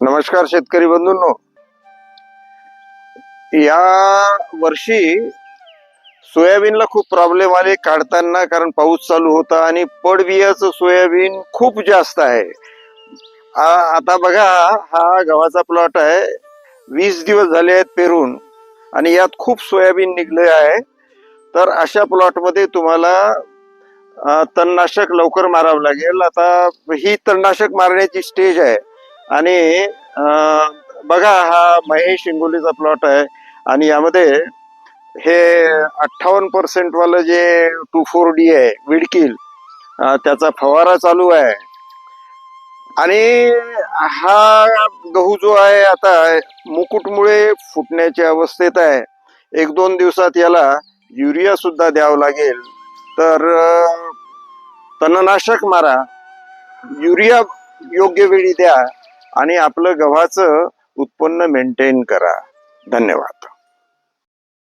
नमस्कार शेतकरी बंधूंनो. या वर्षी सोयाबीनला खूप प्रॉब्लेम आले काढताना कारण पाऊस चालू होता आणि पडबियाचं सोयाबीन खूप जास्त आहे. आता बघा हा गव्हाचा प्लॉट आहे. वीस दिवस झाले आहेत पेरून आणि यात खूप सोयाबीन निघले आहे. तर अशा प्लॉटमध्ये तुम्हाला तणनाशक लवकर मारावं लागेल. आता ही तणनाशक मारण्याची स्टेज आहे. आणि बघा हा महेश हिंगोलीचा प्लॉट आहे आणि यामध्ये हे अठ्ठावन्न पर्सेंट वालं जे टू फोर डी आहे विडकिल त्याचा फवारा चालू आहे. आणि हा गहू जो आहे आता मुकुटमुळे फुटण्याच्या अवस्थेत आहे. एक दोन दिवसात याला युरिया सुद्धा द्यावं लागेल. तर तणनाशक मारा. युरिया योग्य वेळी द्या. आणि आपलं गव्हाचं उत्पन्न मेंटेन करा. धन्यवाद.